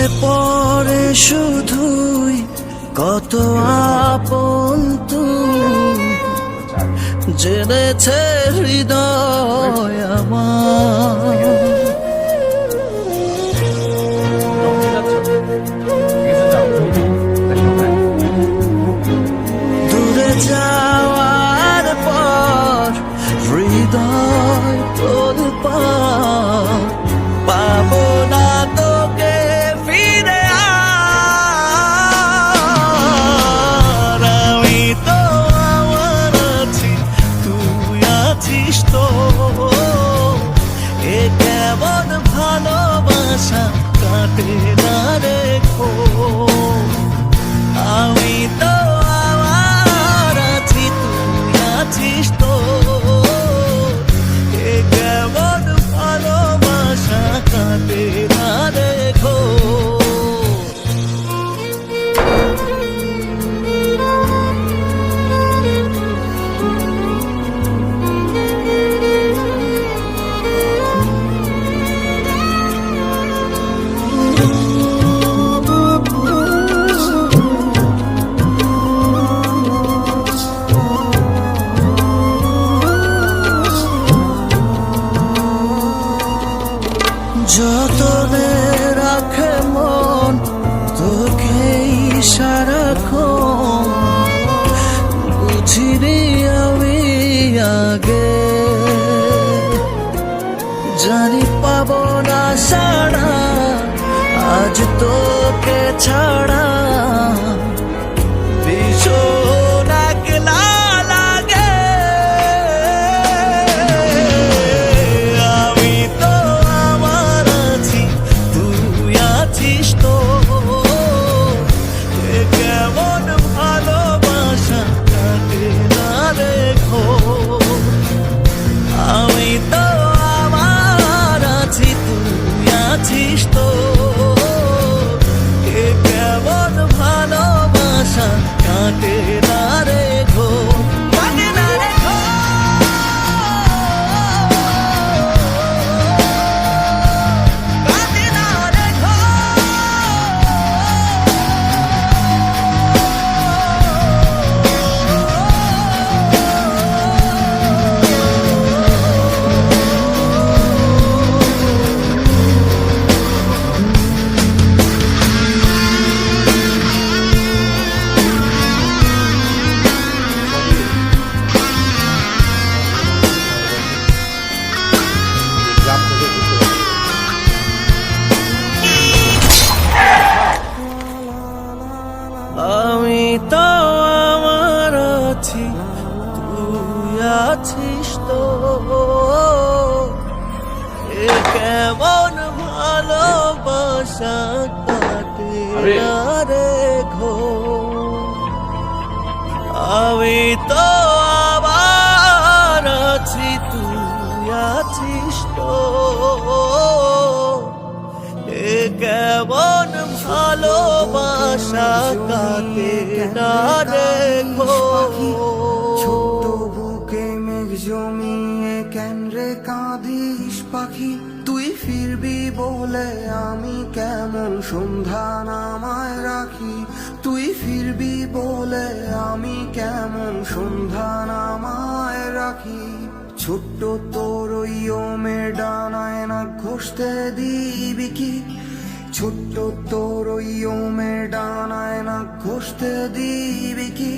মনে পড়ে শুধুই কত আপন জেনেছে হৃদয় আমার। দূরে যাওয়ার জানি পাবো না সারা আজ তোকে ছাড়া। কাটে আছিস তো? এ কেমন ভালোবাসা কাটে না ঘো আমি তো আবার আছি তুই আছিস তো? এ কেমন ভালোবাসা কাটে না রেখো পাখি, তুই ফিরবি বলে আমি কেমন সন্ধ্যা নামায় রাখি? তুই ফিরবি বলে আমি কেমন সন্ধ্যা নামায় রাখি? ছোট্ট তোর ওই ওমের ডানায় না ঘষতে দিবি কি? ছোট্ট তোর ওই ওমের ডানায় না ঘষতে দিবি কি?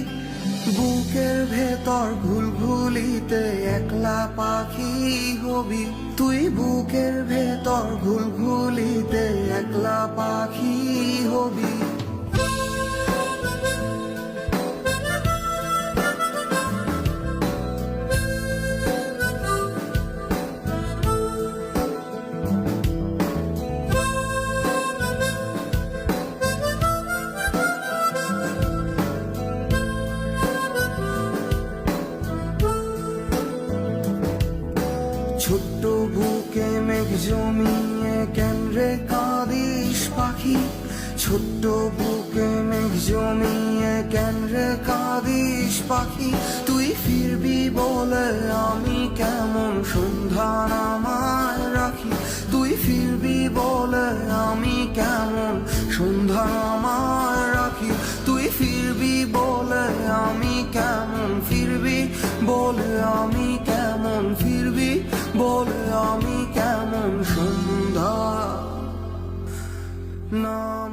বুকের ভেতর ঘুলঘুলিতে একলা পাখি হবি। তুই বুকের ভেতর ঘুলঘুলিতে একলা পাখি হবি। জমিয়ে কেন রে কাঁদিস পাখি। ছোট্ট বুকে মেঘ জমিয়ে কেন রে কাঁদিস পাখি। তুই ফিরবি বলে আমি কেমন সন্ধান আমায় রাখি। তুই ফিরবি বলে আমি কেমন সন্ধান আমায় রাখি। তুই ফিরবি বলে আমি কেমন ফিরবি বলে আমি আমি কেমন সন্ধ্যা নামা